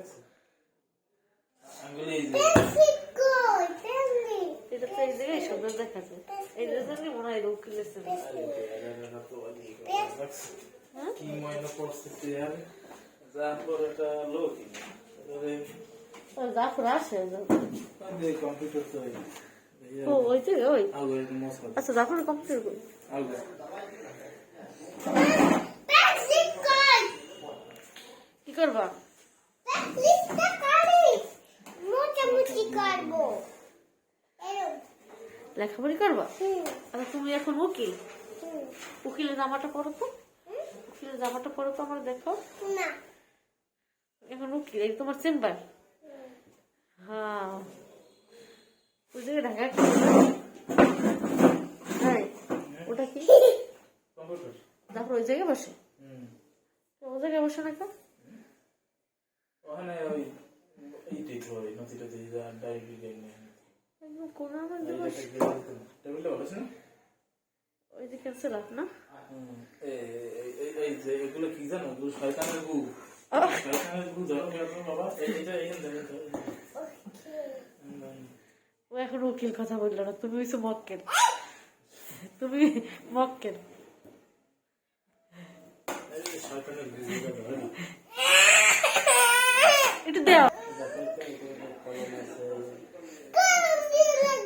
তো ও ওই যে ওই আচ্ছা জাফর কম্পিউটার করি কি করবা? লেখাপড়ি করবা? আচ্ছা তুমি এখন উকিল? উকিলের জামাটা পরো তো। উকিলের জামাটা পরো তো আমার দেখো এখন উকিল এই তোমার চেম্বার? হ্যাঁ। ওই জায়গায় ঢাকা হ্যাঁ ওটা কি? তারপর ওই জায়গায় বসে। হুম। ওই জায়গায় বসে না ওখানে ওই এইটাই তো ওই দিয়ে ডায়েরি নিয়ে একদম কোনো আমার এই যে বসে টেবিলটা ভালো আছে না? ওই যে ক্যান্সেল আপ না? এই- এই- এই- এই যে এগুলো কি জানো? এগুলো শয়তানের গু। শয়তানের গু জানো বাবা। এইটা এইখানে দেখেন তো। হুম, ও এখন উকিল কথা বলল না। তুমি হইছো মক্কেল। তুমি মক্কেল। একটু দেও দেখেন তো, এগুলো কলম আছে। আমার তিনজন এই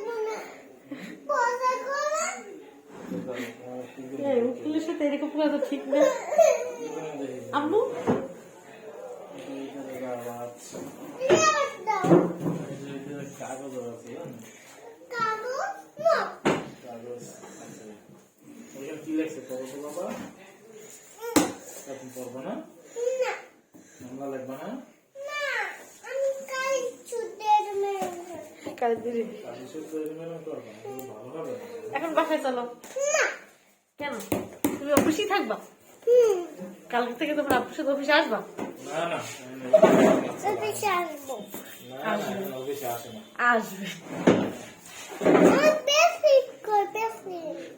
উকিলের সাথে এরকম করা ঠিক না। আম্মু কি লেখছে পড়ো তো বাবা এখন পড়ব না মামলা লাগবে না কাল করব না এগুলো ভালো হবে না বাসায় চলো। কেন? তুমি অফিসেই থাকবা? কালকে থেকে তোমরা অফিসে অফিসে আসবা? না না। না না অফিসে আসে না। আসবে।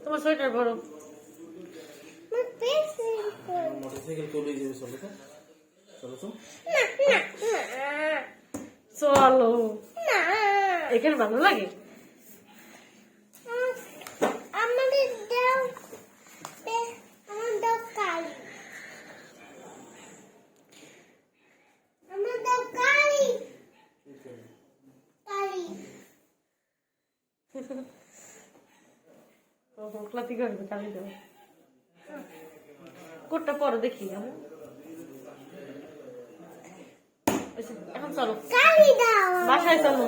তোমার সোয়েটার বড় মোটরসাইকেল চলে যাবে চলো তো। চলো তো চলো। এখানে ভালো লাগে আমাদের দাও আমার দাও কালি আমার দাও কালি কালি ক্লাতি করবে কালি দেবো কোটটা পরে দেখি আমি এখন চলো বাসায় চলো